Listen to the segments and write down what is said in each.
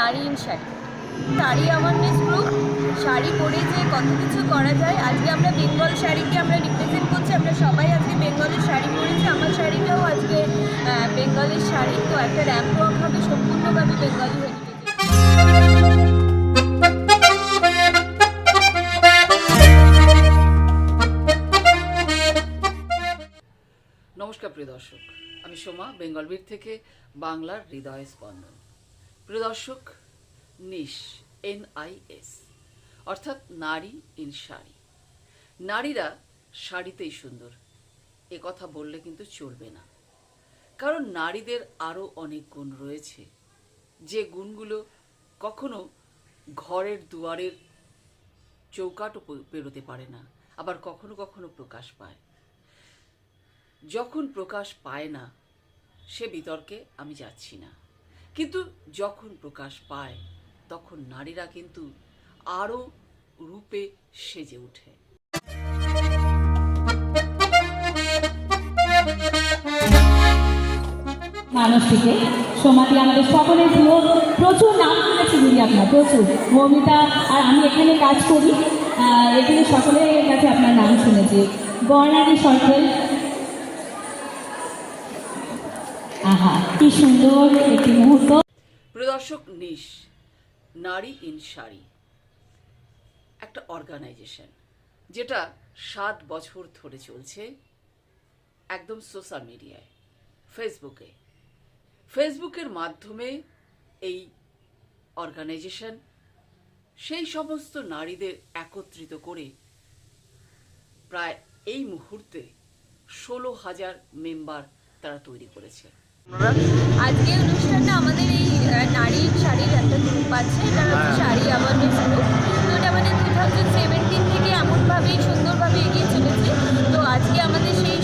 নারী in sari. Sari awareness group sari পরে যে কত কিছু করা যায়, আজকে আমরা বেঙ্গল শাড়িকে আমরা রিপ্রেজেন্ট করছি, আমরা সবাই আজকে বেঙ্গলের শাড়ি পরেছি, আমার শাড়িটাও আজকে বেঙ্গলের শাড়ি, তো একটা র্যাম্প ওয়াক হবে, সম্পূর্ণভাবে বেঙ্গলি হেরিটেজে নমস্কার প্রিয় দর্শক, আমি সোমা বেঙ্গলবীর থেকে বাংলার হৃদয় স্পন্দন। প্রিয় দর্শক, নিশ, এন আই এস, অর্থাৎ নারী ইন শাড়ি। নারীরা শাড়িতেই সুন্দর। এ কথা বললে কিন্তু চলবে না। কারণ নারীদের আরও অনেক গুণ রয়েছে। যে গুণগুলো কখনো ঘরের দুয়ারের চৌকাটও পেরোতে পারে না, আবার কখনো কখনো প্রকাশ পায়। যখন প্রকাশ পায় না, সে বিতর্কে আমি যাচ্ছি না। কিন্তু যখন প্রকাশ পায়, তখন নারীরা কিন্তু আরও রূপে সেজে ওঠে। মানুষটিকে সমাধি আমাদের সকলের প্রিয় প্রচুর নাম শুনেছি দিদি আপনার, প্রচুর। মৌমিতা, আর আমি এখানে কাজ করি। এখানে সকলের কাছে আপনার নাম শুনেছি। বর্ণালী সরকার কি সুন্দর একটি মুহূর্ত। প্রদর্শক নিশ, নারী ইন শাড়ি। একটা অর্গানাইজেশন যেটা সাত বছর ধরে চলছে একদম সোশ্যাল মিডিয়ায় ফেসবুকে ফেসবুকের মাধ্যমে এই অর্গানাইজেশন সেই সমস্ত নারীদের একত্রিত করে প্রায় এই মুহূর্তে ষোলো হাজার মেম্বার তারা তৈরি করেছে। আজকে অনুষ্ঠানটা আমাদের এই আহ, নারী শাড়ির একটা গ্রুপ আছে। এটা হচ্ছে শাড়ি অ্যাওয়ারনেস গ্রুপ তো এটা আমাদের টু থাউজেন্ড সেভেন্টিন থেকে এমনভাবেই সুন্দরভাবে এগিয়ে চলেছে। তো আজকে আমাদের সেই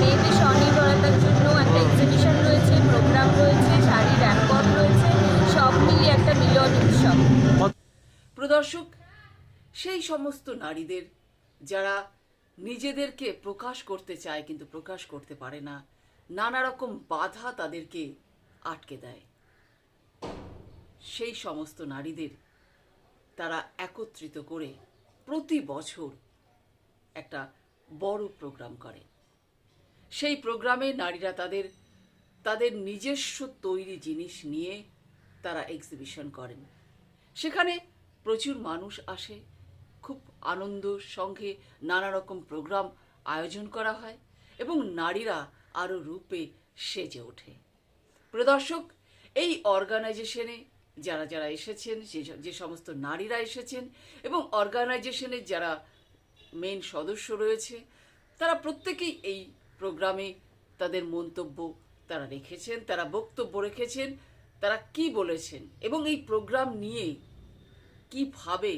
মেয়েদের স্বনির্ভরতার জন্য একটা এক্সিবিশন রয়েছে প্রোগ্রাম রয়েছে শাড়ি র্যাম্পক রয়েছে। সব মিলিয়ে একটা মিলন উৎসব। প্রদর্শক সেই সমস্ত নারীদের যারা নিজেদেরকে প্রকাশ করতে চায় কিন্তু প্রকাশ করতে পারে না নানা রকম বাধা তাদেরকে আটকে দেয়। সেই সমস্ত নারীদের তারা একত্রিত করে প্রতি বছর একটা বড় প্রোগ্রাম করে। সেই প্রোগ্রামে নারীরা তাদের তাদের নিজস্ব তৈরি জিনিস নিয়ে তারা এক্সিবিশন করেন। সেখানে প্রচুর মানুষ আসে, খুব আনন্দ সঙ্গে নানা রকম প্রোগ্রাম আয়োজন করা হয় এবং নারীরা আরও রূপে সেজে ওঠে। প্রদর্শক এই অর্গানাইজেশনে যারা যারা এসেছেন, যে যে সমস্ত নারীরা এসেছেন এবং অর্গানাইজেশনের যারা মেন সদস্য রয়েছে, তারা প্রত্যেকেই এই প্রোগ্রামে তাদের মন্তব্য তারা রেখেছেন, তারা বক্তব্য রেখেছেন, তারা কি বলেছেন এবং এই প্রোগ্রাম নিয়ে কীভাবে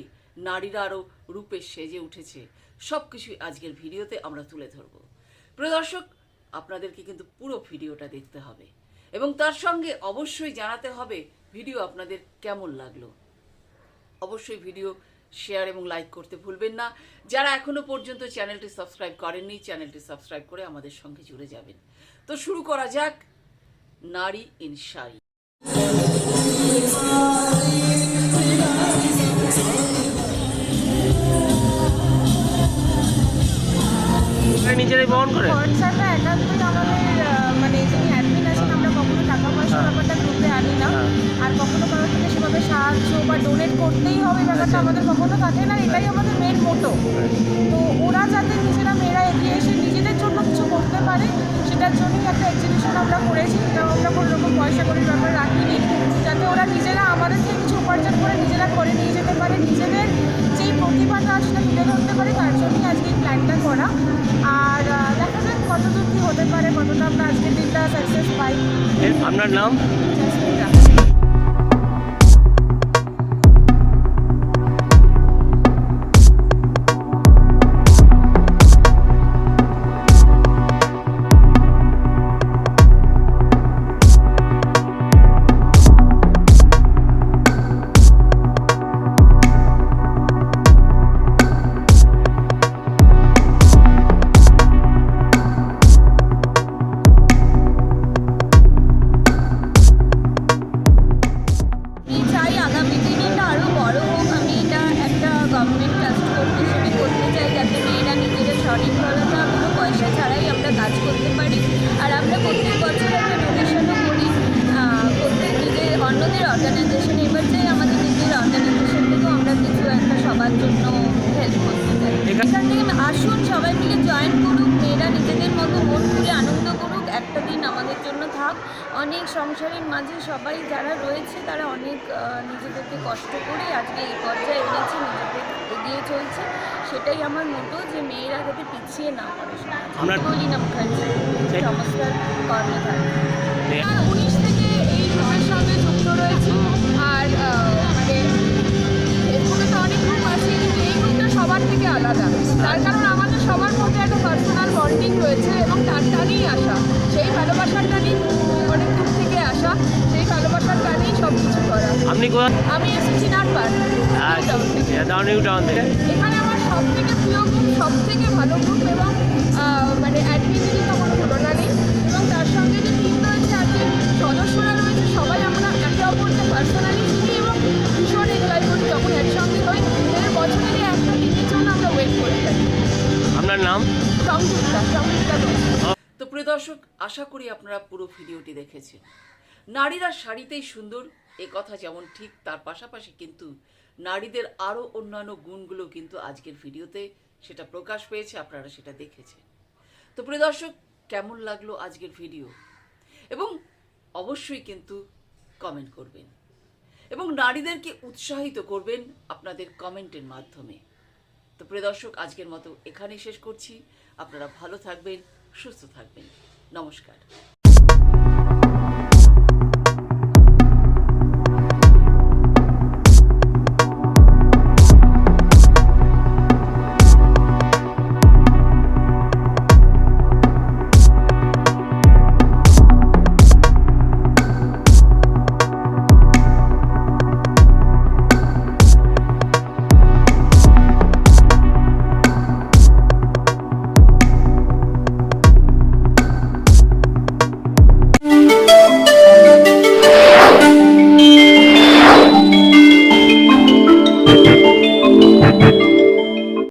নারীরা আরও রূপে সেজে উঠেছে সব কিছুই আজকের ভিডিওতে আমরা তুলে ধরব। প্রিয় দর্শক আপনাদেরকে কিন্তু পুরো ভিডিওটা দেখতে হবে। এবং তার সঙ্গে অবশ্যই জানাতে হবে ভিডিও আপনাদের কেমন লাগল। অবশ্যই ভিডিও শেয়ার এবং লাইক করতে ভুলবেন না। যারা এখনও পর্যন্ত চ্যানেলটি সাবস্ক্রাইব করেননি, চ্যানেলটি সাবস্ক্রাইব করে আমাদের সঙ্গে জুড়ে যাবেন। তো শুরু করা যাক, নারী ইন নিজেরাই বহন খরচাটা একান্তই আমাদের মানে যিনি অ্যাডমিন আছেন আমরা কখনো টাকা পয়সা ব্যাপারটা গ্রুপে আনি না। আর কখনো কারও থেকে সেভাবে সাহায্য বা ডোনেট করতেই হবে ব্যাপারটা আমাদের কখনো থাকে না এটাই আমাদের মেন মোটো তো ওরা যাতে নিজেরা মেয়েরা এগিয়ে এসে নিজেদের জন্য কিছু করতে পারে সেটার জন্যই একটা এক্সিবিশন আমরা করেছি এটাও আমরা কোনো রকম পয়সা করির ব্যাপার রাখিনি। যাতে ওরা নিজেরা আমাদের থেকে কিছু উপার্জন করে নিজেরা করে নিয়ে যেতে পারে নিজেদের যেই প্রতিভাটা সেটা তুলে ধরতে পারে তার জন্যই আজকে এই প্ল্যানটা করা। আর কতদূর কী হতে পারে? কতটা আমরা আজকের দিনটা সাকসেস পাই? আপনার নাম? অর্গানাইজেশন এবার চাই আমাদের নিজের অর্গানাইজেশন থেকেও আমরা কিছু একটা সবার জন্য হেল্প করতে চাই। এখান- থেকে আসুন সবাই মিলে জয়েন করুক মেয়েরা নিজেদের মতো মন খুলে আনন্দ করুক একটা দিন আমাদের জন্য থাক। অনেক সংসারের মাঝে সবাই যারা রয়েছে তারা অনেক নিজেদেরকে কষ্ট করে আজকে এই পর্যায়ে এনেছে নিজেদের এগিয়ে চলছে। সেটাই আমার মতো যে মেয়েরা যাতে পিছিয়ে না পড়ে আপনার- মলিনা মুখার্জি ঠিক। সমস্যার কর্মধার আর মানে ফেসবুকে তো অনেক গ্রুপ আছে কিন্তু এই গ্রুপটা সবার থেকে আলাদা। তার কারণ আমাদের সবার মধ্যে একটা পার্সোনাল বন্ডিং রয়েছে এবং তার টানেই আসা। সেই ভালোবাসার টানেই অনেক দূর থেকে আসা সেই ভালোবাসার টানেই সব কিছু করা। আপনি কোথায়? আমি এসেছি নাটবার নিউ টাউন থেকে। এখানে আমার সব থেকে প্রিয় গ্রুপ সব থেকে ভালো গ্রুপ এবং মানে অ্যাডমিনেরই দর্শক, আশা করি আপনারা পুরো ভিডিওটি দেখেছেন। নারীরা শাড়িতেই সুন্দর, এ কথা যেমন ঠিক, তার পাশাপাশি কিন্তু নারীদের আরও অন্যান্য গুণগুলো কিন্তু আজকের ভিডিওতে সেটা প্রকাশ পেয়েছে, আপনারা সেটা দেখেছেন। তো প্রিয় দর্শক, কেমন লাগল আজকের ভিডিও? এবং অবশ্যই কিন্তু কমেন্ট করবেন। এবং নারীদেরকে উৎসাহিত করবেন আপনাদের কমেন্টের মাধ্যমে। তো প্রিয় দর্শক আজকের মতো এখানেই শেষ করছি। আপনারা ভালো থাকবেন সুস্থ থাকবেন। নমস্কার।